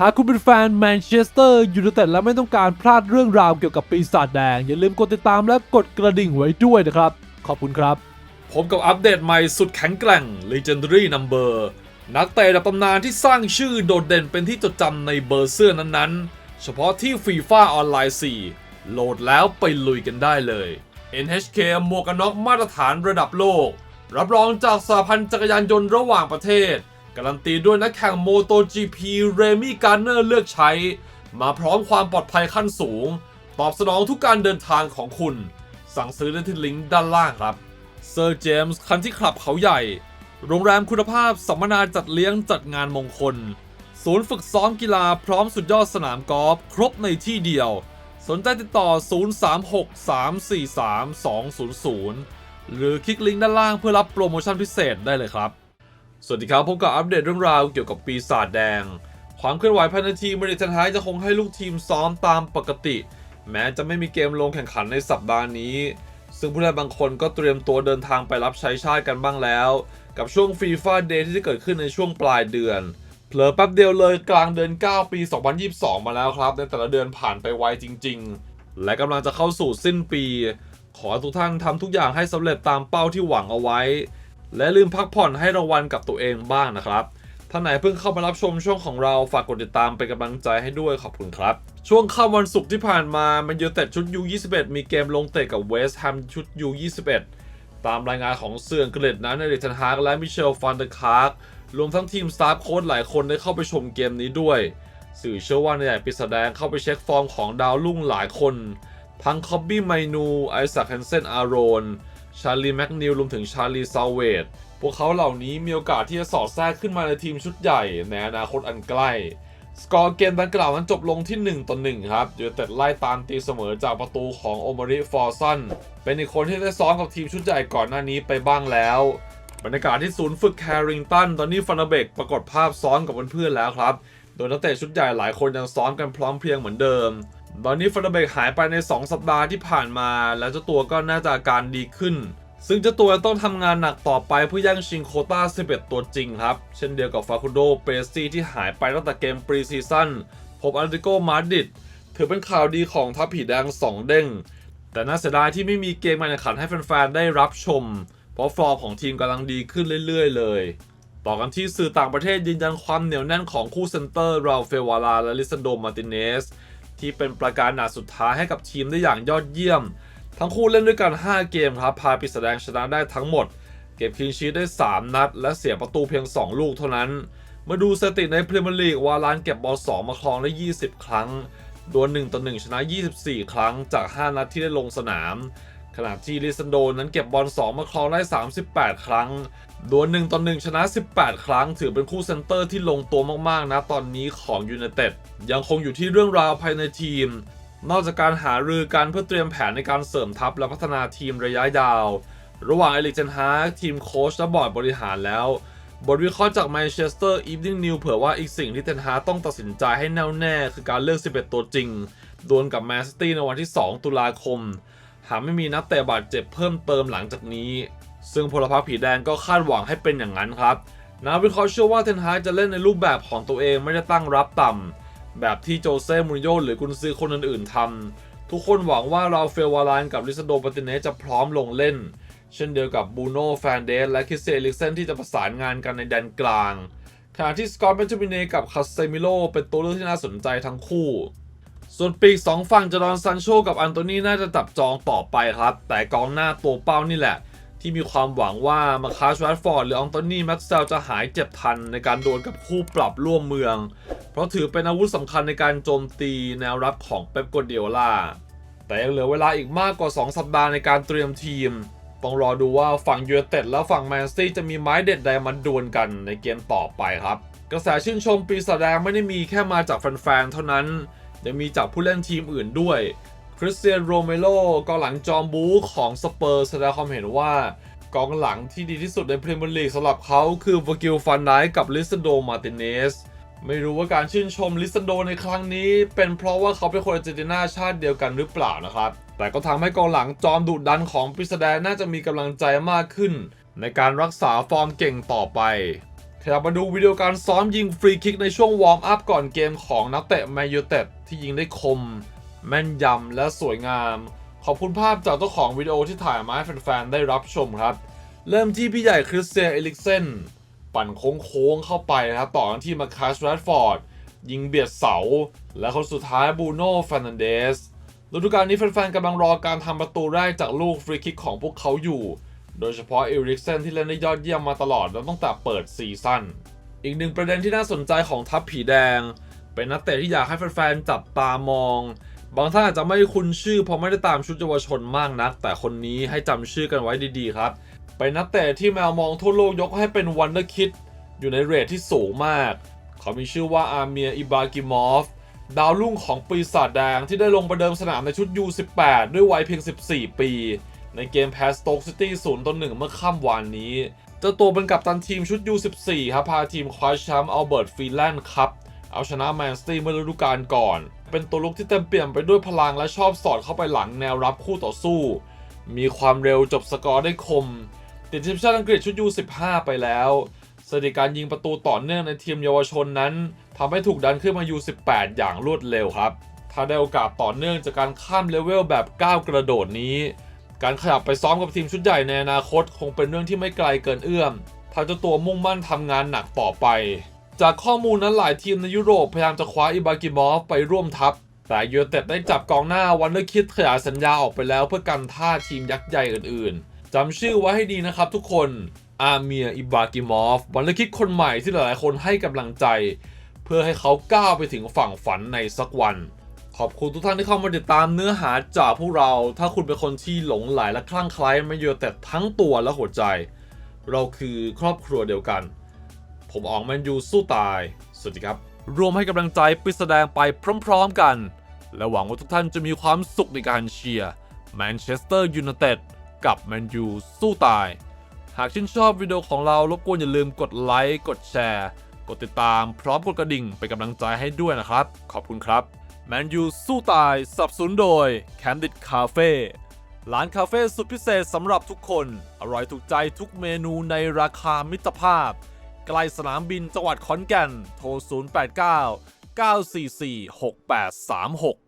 หากคุณเป็นแฟนแมนเชสเตอร์ยูไนเต็ดและไม่ต้องการพลาดเรื่องราวเกี่ยวกับปีศาจแดง อย่าลืมกดติดตามและกดกระดิ่งไว้ด้วยนะครับ ขอบคุณครับ ผมกับอัปเดตใหม่สุดแข็งแกร่ง Legendary Number นักเตะระดับตำนานที่สร้างชื่อโดดเด่นเป็นที่จดจำในเบอร์เสื้อนั้นๆ เฉพาะที่ FIFA ออนไลน์ 4 โหลดแล้วไปลุยกันได้เลย NHK หมวกกันน็อกมาตรฐานระดับโลก รับรองจากสหพันธ์จักรยานยนต์ระหว่างประเทศ การันตีด้วยนักแข่ง MotoGP เรมี่การเนอร์เลือกใช้ มาพร้อมความปลอดภัยขั้นสูง ตอบสนองทุกการเดินทางของคุณ สั่งซื้อได้ที่ลิงก์ด้านล่างครับเซอร์เจมส์คันที่คลับเขาใหญ่ โรงแรมคุณภาพสัมมนาจัดเลี้ยงจัดงานมงคล ศูนย์ฝึกซ้อมกีฬาพร้อมสุดยอดสนามกอล์ฟครบในที่เดียว สนใจติดต่อ 0363432200 หรือคลิกลิงก์ด้านล่างเพื่อรับโปรโมชั่นพิเศษได้เลยครับ สวัสดีครับพบกับอัปเดตเรื่องราวเกี่ยวกับปีศาจแดง ความเคลื่อนไหวภายในทีมบริษัทท้ายจะคงให้ลูกทีมซ้อมตามปกติ แม้จะไม่มีเกมลงแข่งขันในสัปดาห์นี้ ซึ่งผู้เล่นบางคนก็เตรียมตัวเดินทางไปรับใช้ชาติกันบ้างแล้ว กับช่วงฟีฟ่าเดย์ที่จะเกิดขึ้นในช่วงปลายเดือนเผลอแป๊บเดียวเลยกลางเดือน 9 ปี 2022 มาแล้วครับ ในแต่ละเดือนผ่านไปไวจริง ๆ และกำลังจะเข้าสู่สิ้นปี ขอทุกท่านทำทุกอย่างให้สำเร็จตามเป้าที่หวังเอาไว้ และลืมพักผ่อนให้รางวัลกับตัวเองบ้างนะครับท่านไหนเพิ่งเข้ามารับชมช่วงของเราฝากกดติดตามเป็นกำลังใจให้ด้วยขอบคุณครับ ช่วงค่ำวันศุกร์ที่ผ่านมาแมันยูเต็ดชุด U21 มีเกมลงเตะกับเวสต์แฮมชุด U21 ตามรายงานของเสื่ออังกฤษนั้นเอริกเทนฮากและมิเชลฟันเดอร์คาร์กรวมทั้งทีมสตาฟโค้ชหลายคนได้เข้าไปชมเกมนี้ด้วย สื่อเชื่อว่าในใหญ่ปิดแสดงเข้าไปเช็คฟอร์มของดาวรุ่งหลายคน ทั้งคอบบี้ไมนูไอซักเฮนเซนอารอน ชาลีแมกนิลรวมถึงชาลีซาวเวตพวกเขาเหล่านี้มีโอกาสที่จะสอดแทรกขึ้นมาในทีมชุดใหญ่ในอนาคตอันใกล้สกอร์เกมดังกล่าวนั้นจบลงที่ 1 ต่อ 1 ครับยูเต็ดไล่ตามตีเสมอจากประตูของโอมาริฟอร์ซัน เป็นอีกคนที่ได้ซ้อมกับทีมชุดใหญ่ก่อนหน้านี้ไปบ้างแล้ว บรรยากาศที่ศูนย์ฝึกแคริงตัน ตอนนี้ฟันเบกปรากฏภาพซ้อมกับเพื่อนๆแล้วครับ โดยนักเตะชุดใหญ่หลายคนยังซ้อมกันพร้อมเพรียงเหมือนเดิม ตอนนี้ฟันเบกหายไปใน 2 สัปดาห์ที่ผ่านมา แล้วเจ้าตัวก็น่าจะอาการดีขึ้น ซึ่งเจ้าตัวต้องทำงานหนักต่อไปเพื่อแย่งชิงโคต้า 11 ตัวจริงครับ เช่นเดียวกับฟาคุโดเปซี่ที่หายไปตั้งแต่เกมปรีซีซั่นพบอัลติโกมาดิดถือเป็นข่าวดีของทัพผีแดง 2 เด้ง แต่น่าเสียดายที่ไม่มีเกมการแข่งขันให้แฟนๆ ได้รับชม เพราะฟอร์มของทีมกำลังดีขึ้นเรื่อย ๆ เลย ต่อกันที่สื่อต่างประเทศยืนยันความเหนียวแน่นของคู่เซนเตอร์ราเฟวาลาและลิซันโดมาติเนส ที่เป็นประการหนาสุดท้ายให้กับทีมได้อย่างยอดเยี่ยม ทั้งคู่เล่นด้วยกัน 5 เกมครับพาปิแสดงชนะได้ทั้งหมด เก็บคลีนชีตได้ 3 นัด และเสียประตูเพียง 2 ลูกเท่านั้น มาดูสถิติในพรีเมียร์ลีกวาลานเก็บบอล2มาครองได้ 20 ครั้งดวล1ต่อ1ชนะ 24 ครั้งจาก 5 นัดที่ได้ลงสนาม ขณะที่ลิซันโดนั้นเก็บบอล2 มาครองได้ 38 ครั้งดวล1ต่อ1ชนะ 18 ครั้ง ถือเป็นคู่เซนเตอร์ที่ลงตัวมากๆนะตอนนี้ของยูไนเต็ดยังคงอยู่ที่เรื่องราวภายในทีม นอกจากการหารือกันเพื่อเตรียมแผนในการเสริมทัพและพัฒนาทีมระยะยาว ระหว่างเอลิกเทนฮากทีมโค้ชและบอร์ดบริหารแล้ว บทวิเคราะห์จากแมนเชสเตอร์อีฟ n ิงนิวเผยว่าอีกสิ่งที่เทนฮากต้องตัดสินใจให้แน่วแน่คือการเลือก 11 ตัวจริงดวลกับแมนซิตี้ในวันที่ 2 ตุลาคม หากไม่มีนักเตะบาดเจ็บเพิ่มเติมหลังจากนี้ ซึ่งพลพรรคผีแดงก็คาดหวังให้เป็นอย่างนั้นครับนักวิเคราะห์เชื่อว่าเทนฮากจะเล่นในรูปแบบของตัวเองไม่ได้ตั้งรับต่ำแบบที่โจเซ่มูรินโญ่หรือกุนซือคนอื่นๆทำทุกคนหวังว่าราเฟลวารานกับลิซาโดปาติเนสจะพร้อมลงเล่น เช่นเดียวกับบูโน่แฟนเดสและคิสเซลิกเซนที่จะประสานงานกันในแดนกลางขณะที่สกอตต์เบนจามินเนกับคาเซมิโลเป็นตัวเลือกที่น่าสนใจทั้งคู่ ส่วนปีกสองฝั่งจอร์แดนซันโชกับอันโตนีน่าจะจับจองต่อไปครับ แต่กองหน้าตัวเป้านี่แหละ ที่มีความหวังว่ามาคาชแรดฟอร์ดหรืออันโตนีแม็กซ์เซลจะหายเจ็บทันในการโดวลกับคู่ปรับร่วมเมือง เพราะถือเป็นอาวุธสำคัญในการโจมตีแนวรับของเป๊ปโกวาร์ดิโอลาแต่ยังเหลือเวลาอีกมากกว่า 2 สัปดาห์ในการเตรียมทีม ต้องรอดูว่าฝั่งยูไนเต็ดและฝั่งแมนซีจะมีไม้เด็ดใดมาดวลกันในเกมต่อไปครับ กระแสชื่นชมปีศาจแดงไม่ได้มีแค่มาจากแฟนๆเท่านั้น ยังมีจากผู้เล่นทีมอื่นด้วยคริสเตียนโรเมโลกองหลังจอมบูของสเปอร์แสดงความเห็นว่ากองหลังที่ดีที่สุดในพรีเมียร์ลีกสำหรับเขาคือวากิลฟันไดกับลิซันโดมาติเนสไม่รู้ว่าการชื่นชมลิซันโดในครั้งนี้ เป็นเพราะว่าเขาเป็นคนอาร์เจนตินาชาติเดียวกันหรือเปล่านะครับ แต่ก็ทำให้กองหลังจอมดุดันของปิสแดนน่าจะมีกำลังใจมากขึ้น ในการรักษาฟอร์มเก่งต่อไป ขยับมาดูวิดีโอการซ้อมยิงฟรีคิกในช่วงวอร์มอัพก่อนเกมของนักเตะแมนยูเต็ดที่ยิงได้คม แม่นยำและสวยงาม ขอบคุณภาพจากเจ้าของวิดีโอที่ถ่ายมาให้แฟนๆ ได้รับชมครับ เริ่มที่พี่ใหญ่คริสเตียนเอลิกเซนปั่นโค้งๆเข้าไปนะครับต่อนที่มาคัสแรดฟอร์ดยิงเบียดเสา และคนสุดท้ายบูโน่ฟ r น a นเดสฤดูกาลนี้แฟนๆกำลังรอการทำประตูแรกจากลูกฟรีคิกของพวกเขาอยู่ โดยเฉพาะเอริกเซนที่เล่นได้ยอดเยี่ยมมาตลอดแล้วตั้งแต่เปิดซีซั่น อีกหนึ่งประเด็นที่น่าสนใจของทัพผีแดง เป็นนักเตะที่อยากให้แฟนๆจับตามอง บางท่านอาจจะไม่คุ้นชื่อเพราะไม่ได้ตามชุดเยาวชนมากนัก แต่คนนี้ให้จำชื่อกันไว้ดีๆครับ เป็นนักเตะที่แมวมองทั่วโลกยกให้เป็นวันเดอร์คิดอยู่ในเรทที่สูงมาก เขามีชื่อว่าอาเมียอิบากิมอฟดาวรุ่งของปีศาจแดงที่ได้ลงประเดิมสนามในชุด U18 ด้วยวัยเพียง 14 ปี ในเกมแพสโตกซิตี้0ต่อ1เมื่อค่ำวานนี้เจ้าตัวเป็นกัปตันทีมชุด U14 ครับพาทีมคว้าแชมป์อัลเบิร์ตฟีแลนด์ครับเอาชนะแมนสตีเมื่อฤดูกาลก่อน เป็นตัวลุกที่เต็มเปี่ยมไปด้วยพลังและชอบสอดเข้าไปหลังแนวรับคู่ต่อสู้ มีความเร็วจบสกอร์ได้คม ติดทีมชาติอังกฤษชุด U15 ไปแล้วสถิติการยิงประตูต่อเนื่องในทีมเยาวชนนั้นทำให้ถูกดันขึ้นมา U18 อย่างรวดเร็วครับ ถ้าได้โอกาสต่อเนื่องจากการข้ามเลเวลแบบก้าวกระโดดนี้ การขยับไปซ้อมกับทีมชุดใหญ่ในอนาคตคงเป็นเรื่องที่ไม่ไกลเกินเอื้อมถ้าเจ้าตัวมุ่งมั่นทำงานหนักต่อไป จากข้อมูลนั้นหลายทีมในยุโรปพยายามจะคว้าอิบากิมอฟไปร่วมทัพ แต่ยูเต็ดได้จับกองหน้าวันเดอร์คิดขยายสัญญาออกไปแล้วเพื่อกันท่าทีมยักษ์ใหญ่อื่นๆจำชื่อไว้ให้ดีนะครับทุกคนอาเมียอิบากิมอฟวันเดอร์คิดคนใหม่ที่หลายๆคนให้กำลังใจ เพื่อให้เขาก้าวไปถึงฝั่งฝันในสักวัน ขอบคุณทุกท่านที่เข้ามาติดตามเนื้อหาจากพวกเรา ถ้าคุณเป็นคนที่หลงไหลและคลั่งไคล้แมนยูไนเต็ดทั้งตัวและหัวใจ เราคือครอบครัวเดียวกัน ผมอองแมนยูสู้ตาย สวัสดีครับ รวมให้กำลังใจไปแสดงไปพร้อมๆกัน และหวังว่าทุกท่านจะมีความสุขในการเชียร์แมนเชสเตอร์ยูไนเต็ดกับแมนยูสู้ตาย หากชื่นชอบวิดีโอของเรารบกวนอย่าลืมกดไลค์กดแชร์ กดติดตามพร้อมกดกระดิ่งเป็นกำลังใจให้ด้วยนะครับ ขอบคุณครับ แมนยูสู้ตายสับสนุนโดย Candid Cafe ร้านคาเฟ่สุดพิเศษสำหรับทุกคน อร่อยถูกใจทุกเมนูในราคามิตรภาพ ใกล้สนามบินจังหวัดขอนแก่น โทร 089 944 6836